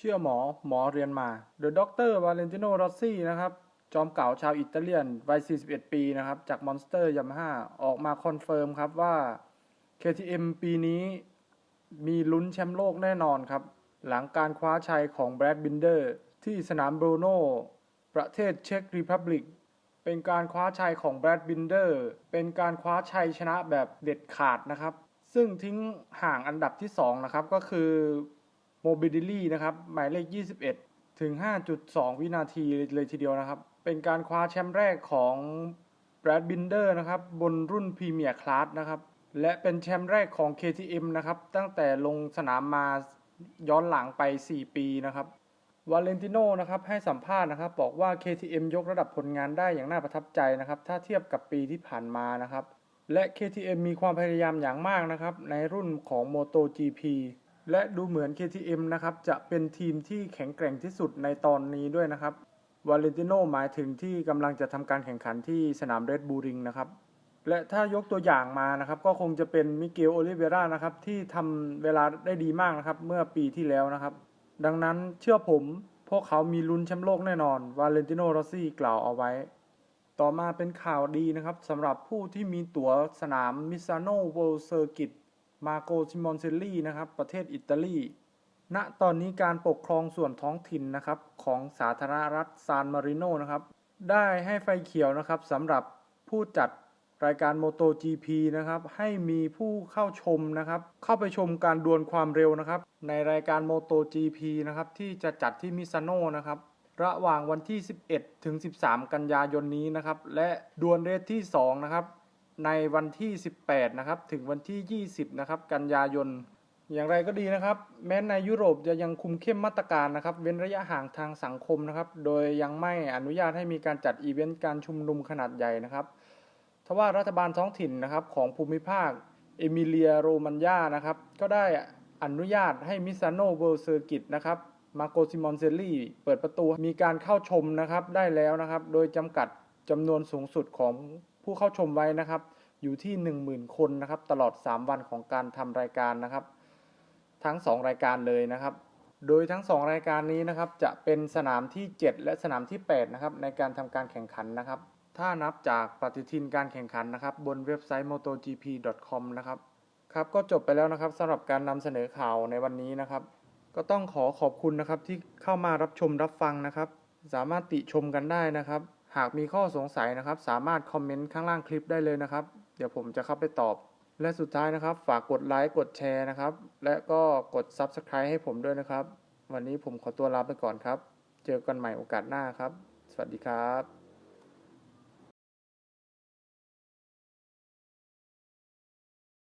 เชื่อหมอหมอเรียนมา The Doctor Valentino Rossi นะครับ จอมเก่าชาวอิตาเลียนวัย 41 ปีนะครับ จาก Monster Yamaha ออกมาคอนเฟิร์มครับว่า KTM ปีนี้มีลุ้นแชมป์โลกแน่นอนครับ หลังการคว้าชัยของแบรดบินเดอร์ที่สนามบรโนประเทศเช็กรีพับลิกเป็นการคว้าชัยของแบรดบินเดอร์เป็นการคว้าชัยชนะแบบเด็ดขาดนะครับ ซึ่งทิ้งห่างอันดับที่ 2 นะครับ ก็คือ โมบิดิลี่นะครับ หมายเลข 21 ถึง 5.2 วินาทีเลยทีเดียวนะครับ เป็นการคว้าแชมป์แรกของแบรดบินเดอร์นะครับ บนรุ่นพรีเมียร์คลาสนะครับ และเป็นแชมป์แรกของ KTM นะครับ ตั้งแต่ลงสนามมาย้อนหลังไป 4 ปีนะครับวาเลนติโนนะครับให้สัมภาษณ์นะครับ บอกว่า KTM ยกระดับผลงานได้อย่างน่าประทับใจนะครับ ถ้าเทียบกับปีที่ผ่านมานะครับ และ KTM มีความพยายามอย่างมากนะครับ ในรุ่นของ MotoGP และดูเหมือน KTM นะครับจะเป็นทีมที่แข็งแกร่งที่สุดในตอนนี้ด้วยนะครับวาเลนติโนหมายถึงที่กำลังจะทำการแข่งขันที่สนามเรดบูริงนะครับและถ้ายกตัวอย่างมานะครับก็คงจะเป็นมิเกลโอลิเวรานะครับที่ทำเวลาได้ดีมากนะครับเมื่อปีที่แล้วนะครับ ดังนั้นเชื่อผมพวกเขามีลุ้นแชมป์โลกแน่นอนวาเลนติโนรอสซี่กล่าวเอาไว้ ต่อมาเป็นข่าวดีนะครับสำหรับผู้ที่มีตั๋วสนามมิซานโนเวิลด์เซอร์กิต มาโกซิมอนเซลลี่นะครับ ประเทศอิตาลี ณ ตอนนี้การปกครองส่วนท้องถิ่นนะครับของสาธารณรัฐซานมาริโนนะครับ ได้ให้ไฟเขียวนะครับสำหรับผู้จัดรายการ MotoGP นะครับ ให้มีผู้เข้าชมนะครับ เข้าไปชมการดวลความเร็วนะครับ ในรายการ MotoGP นะครับ ที่จะจัดที่มิซานโนนะครับ ระหว่างวันที่ 11 ถึง 13 กันยายนนี้นะครับ และดวลเรสที่ 2 นะครับ ในวันที่ 18 นะครับ ถึงวันที่ 20 นะครับ กันยายน อย่างไรก็ดีนะครับ แม้ในยุโรปจะยังคุมเข้มมาตรการนะครับ เว้นระยะห่างทางสังคมนะครับ โดยยังไม่อนุญาตให้มีการจัดอีเวนต์การชุมนุมขนาดใหญ่นะครับทว่ารัฐบาลท้องถิ่นนะครับของภูมิภาคเอมิเลียโรมันยานะครับ ก็ได้อนุญาตให้มิซานโนเวิลด์เซอร์กิตนะครับมาโกซิมอนเซลลี่เปิดประตูมีการเข้าชมนะครับได้แล้วนะครับ โดยจำกัดจำนวนสูงสุดของ ผู้เข้าชมไว้นะครับ อยู่ที่ 10,000 คนนะครับ ตลอด 3 วันของการทำรายการนะครับ ทั้ง 2 รายการเลยนะครับ โดยทั้ง 2 รายการนี้นะครับ จะเป็นสนามที่ 7 และสนามที่ 8 นะครับ ในการทำการแข่งขันนะครับ ถ้านับจากปฏิทินการแข่งขันนะครับ บนเว็บไซต์ motogp.com นะครับครับก็จบไปแล้วนะครับสำหรับการนำเสนอข่าวในวันนี้นะครับ ก็ต้องขอขอบคุณนะครับที่เข้ามารับชมรับฟังนะครับ สามารถติชมกันได้นะครับ หากมีข้อสงสัยนะครับ สามารถคอมเมนต์ข้างล่างคลิปได้เลยนะครับ เดี๋ยวผมจะเข้าไปตอบ และสุดท้ายนะครับ ฝากกดไลค์กดแชร์นะครับ และก็กด Subscribe ให้ผมด้วยนะครับ วันนี้ผมขอตัวลาไปก่อนครับ เจอกันใหม่โอกาสหน้าครับ สวัสดีครับ